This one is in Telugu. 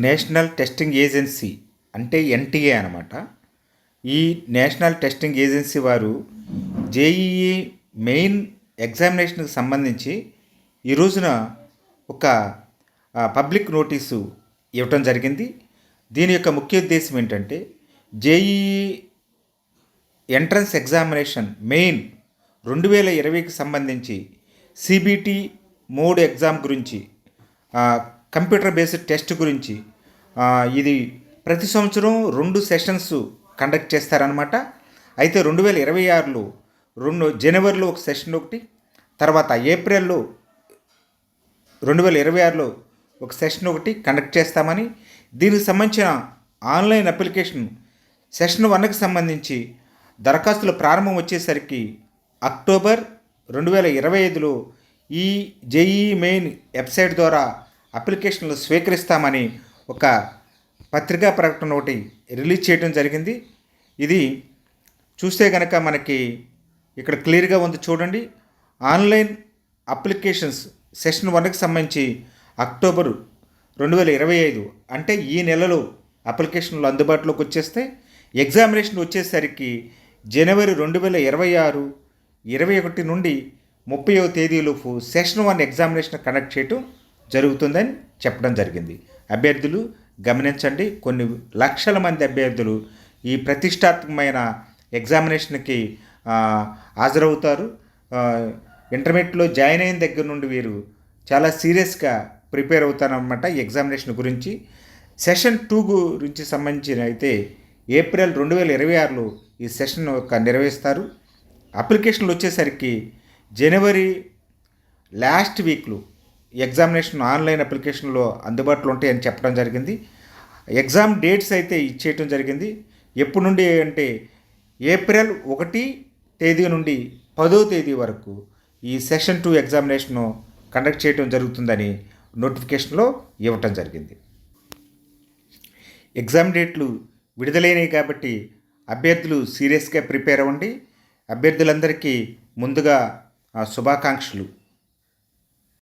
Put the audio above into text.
నేషనల్ టెస్టింగ్ ఏజెన్సీ అంటే ఎన్టీఏ అనమాట ఈ నేషనల్ టెస్టింగ్ ఏజెన్సీ వారు జేఈఈ మెయిన్ ఎగ్జామినేషన్కి సంబంధించి ఈ రోజున ఒక పబ్లిక్ నోటీసు ఇవ్వటం జరిగింది. దీని యొక్క ముఖ్య ఉద్దేశం ఏంటంటే జేఈఈ ఎంట్రన్స్ ఎగ్జామినేషన్ మెయిన్ రెండు వేల ఇరవైకి సంబంధించి సిబిటి మోడ్ ఎగ్జామ్ గురించి కంప్యూటర్ బేస్డ్ టెస్ట్ గురించి ఇది ప్రతి సంవత్సరం రెండు సెషన్స్ కండక్ట్ చేస్తారనమాట అయితే రెండు వేల ఇరవై ఆరులో రెండు జనవరిలో ఒక సెషన్ ఒకటి తర్వాత ఏప్రిల్లో రెండు వేల ఇరవై ఆరులో ఒక సెషన్ ఒకటి కండక్ట్ చేస్తామని దీనికి సంబంధించిన ఆన్లైన్ అప్లికేషన్ సెషన్ వన్కి సంబంధించి దరఖాస్తుల ప్రారంభం వచ్చేసరికి అక్టోబర్ రెండు వేల ఇరవై ఐదులో ఈ జేఈ మెయిన్ వెబ్సైట్ ద్వారా అప్లికేషన్లు స్వీకరిస్తామని ఒక పత్రికా ప్రకటన ఒకటి రిలీజ్ చేయడం జరిగింది. ఇది చూస్తే కనుక మనకి ఇక్కడ క్లియర్గా ఉంది చూడండి. ఆన్లైన్ అప్లికేషన్స్ సెషన్ వన్కి సంబంధించి అక్టోబర్ రెండు వేల ఇరవై ఐదు అంటే ఈ నెలలో అప్లికేషన్లు అందుబాటులోకి వచ్చేస్తే ఎగ్జామినేషన్ వచ్చేసరికి జనవరి రెండు వేల ఇరవై ఆరు ఇరవై ఒకటి నుండి ముప్పైవ తేదీలోపు సెషన్ వన్ ఎగ్జామినేషన్ కండక్ట్ చేయటం జరుగుతుందని చెప్పడం జరిగింది. అభ్యర్థులు గమనించండి కొన్ని లక్షల మంది అభ్యర్థులు ఈ ప్రతిష్టాత్మకమైన ఎగ్జామినేషన్కి హాజరవుతారు. ఇంటర్మీడియట్లో జాయిన్ అయిన దగ్గర నుండి వీరు చాలా సీరియస్గా ప్రిపేర్ అవుతారన్నమాట ఈ ఎగ్జామినేషన్ గురించి. సెషన్ టూ గురించి సంబంధించిన అయితే ఏప్రిల్ రెండు వేల ఇరవై ఆరులో ఈ సెషన్ యొక్క నిర్వహిస్తారు. అప్లికేషన్లు వచ్చేసరికి జనవరి లాస్ట్ వీక్లో ఎగ్జామినేషన్ ఆన్లైన్ అప్లికేషన్లో అందుబాటులో ఉంటాయని చెప్పడం జరిగింది. ఎగ్జామ్ డేట్స్ అయితే ఇచ్చేయటం జరిగింది. ఎప్పటి నుండి అంటే ఏప్రిల్ ఒకటి తేదీ నుండి పదో తేదీ వరకు ఈ సెషన్ టూ ఎగ్జామినేషను కండక్ట్ చేయడం జరుగుతుందని నోటిఫికేషన్లో ఇవ్వటం జరిగింది. ఎగ్జామ్ డేట్లు విడుదలైనవి కాబట్టి అభ్యర్థులు సీరియస్గా ప్రిపేర్ అవ్వండి. అభ్యర్థులందరికీ ముందుగా ఆ, శుభాకాంక్షలు.